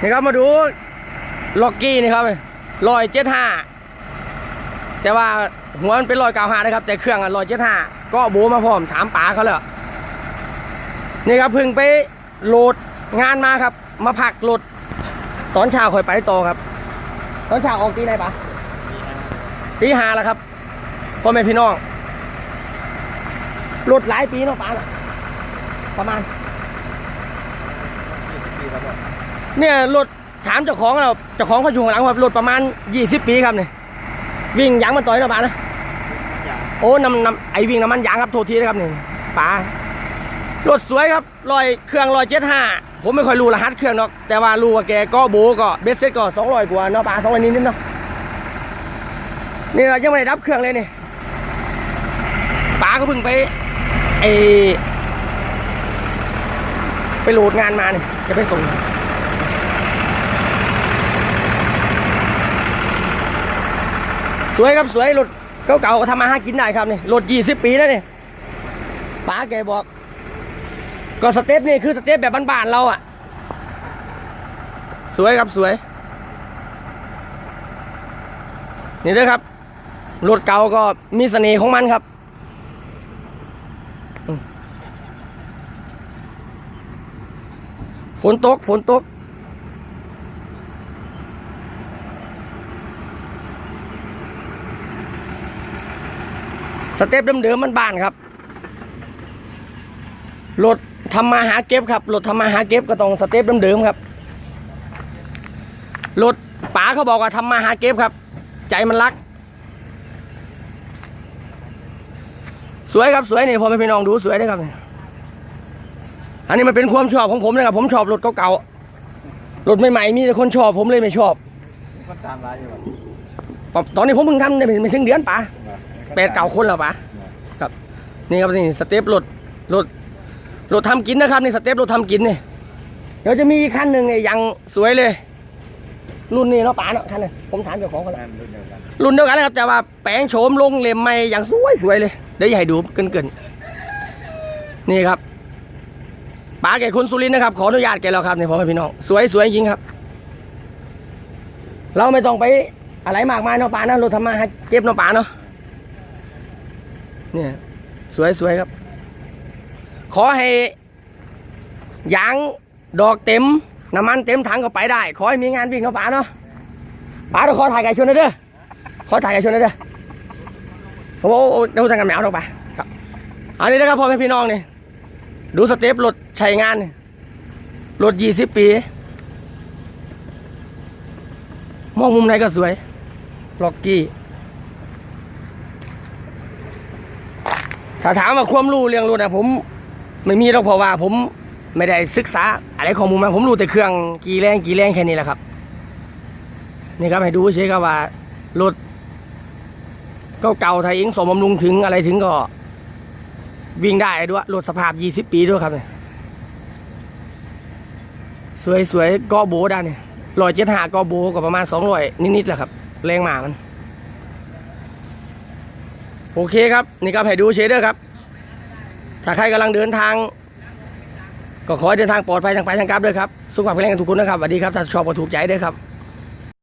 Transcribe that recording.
นี่ครับมาดูล็อกกี้นี่ครับร้อยเจ็ดห้าแต่ว่าหัวมันเป็นร้อยเก้าห้านะครับ แต่เครื่องอะร้อยเจ็ดห้าก็โบมาพร้อมถามป๋าเขาแล้วนี่ครับเพิ่งไปโหลดงานมาครับ มาพักโหลดตอนเช้าค่อยไปต่อครับ ตอนเช้าออกตีไหนปะตีห้าแล้วครับพ่อแม่พี่น้องโหลดหลายปีเนาะป๋าประมาณ เนี่ยรถถามเจ้าของเราเจ้าของเขาอยู่ข้างหลังครับรถประมาณ 20 ปีครับเนี่ยวิ่งยางมันต่อยนะป้านะโอ้น้ำน้ำไอวิ่งน้ำมันยางครับโทษทีนะครับนี่ป้ารถสวยครับลอยเครื่องลอยเจ็ดห้าผมไม่ค่อยรู้รหัสเครื่องหรอก แต่ว่ารู้ว่าแกก็โบก็เบสเซ็ตก็สองร้อยกว่าเนาะป้าสองร้อยนิดๆเนาะนี่เรายังไม่ได้ดับเครื่องเลยนี่ป้าก็เพิ่งไปไอไปโหลดงานมาเนี่ยจะไปส่ง วยครับสวยรถเก่าๆก็ทำมาหากินได้ครับนี่รถยี่สิบปีแล้วนี่ป๋าแกบอก ก็สเต็ปนี่คือสเต็ปแบบบ้านๆเราอะ สวยครับสวย นี่ด้วยครับรถเก่าก็มีเสน่ห์ของมันครับฝนตกฝนตก สเต็ปเดิมๆมันบ้านครับรถทำมาหาเก็บครับรถทำมาหาเก็บก็ต้องสเต็ปเดิมๆครับรถป๋าเขาบอกว่าทำมาหาเก็บครับ ใจมันรัก สวยครับสวยนี่พอแม่พี่น้องดูสวยได้ครับนี่อันนี้มันเป็นความชอบของผมนะครับ ผมชอบรถเก่าๆรถใหม่ๆมีแต่คนชอบผมเลยไม่ชอบก็ตามร้านอยู่แบบตอนนี้ผมเพิ่งทำได้ไม่ถึงเดือนป๋า แปดเก่าคนแล้วปะครับ นี่ครับนี่สเต็ปรถรถรถทำกินนะครับนี่สเต็ปรถทำกินนี่เดี๋ยวจะมีอีกคันหนึ่งเนี่ยยังสวยเลย รุ่นนี้เนาะป๋าเนาะคันนี้ผมถามเจ้าของเขาแล้วงานรุ่นเดียวกันรุ่นเดียวกันเลยครับ แต่ว่าแปลงโฉมลงเล่มใหม่อย่างสวยสวยเลยเดี๋ยวอยากให้ดูเกินเกินๆนี่ครับป๋าแกคนสุรินทร์นะครับ ขออนุญาตแกแล้วครับนี่พ่อแม่พี่น้องสวยสวยจริงครับ เราไม่ต้องไปอะไรมากมายเนาะป๋านะรถทำมาหาเก็บเนาะป๋าเนาะ เนี่ยสวยสวยครับ ขอให้ยางดอกเต็มน้ำมันเต็มถังก็ไปได้ ขอให้มีงานวิ่งเข้าป่าเนาะป่าเราขอถ่ายไก่ชนหนะเด้อขอถ่ายไก่ชนหนะเด้อโอ้โหเดี๋ยวทางกันแมวลงไปครับอันนี้นะครับพ่อแม่พี่น้องนี่ดูสเต็ปรถใช้งานรถยี่สิบปี มองมุมไหนก็สวยล็อกกี้ ถ้าถามว่าความรู้เรื่องรถนะผม ไม่มีหรอกเพราะว่าผมไม่ได้ศึกษาอะไรข้อมูมาผมรู้แต่เครื่องกี่แรงกี่แรงแค่นี้แหละครับ นี่ครับให้ดูเฉยๆครับว่ารถก็เก่าไทยเองสมบำรุงถึงอะไรถึงก็วิ่งได้ด้วยรถสภาพ 20 ปีด้วยครับเนี่ยสวยๆก็โบได้เนี่ยรอยเจ็ดห้าก็โบก็ประมาณสองรอยนิดๆแหละครับ แรงหมามัน โอเคครับ นี่ครับให้ดูเชเดอร์ครับ ถ้าใครกำลังเดินทาง ก็ขอให้เดินทางปลอดภัยทางไปทางกลับด้วยครับ สุขภาพแข็งแรงกันทุกคนนะครับสวัสดีครับถ้าชอบก็ถูกใจด้วยครับ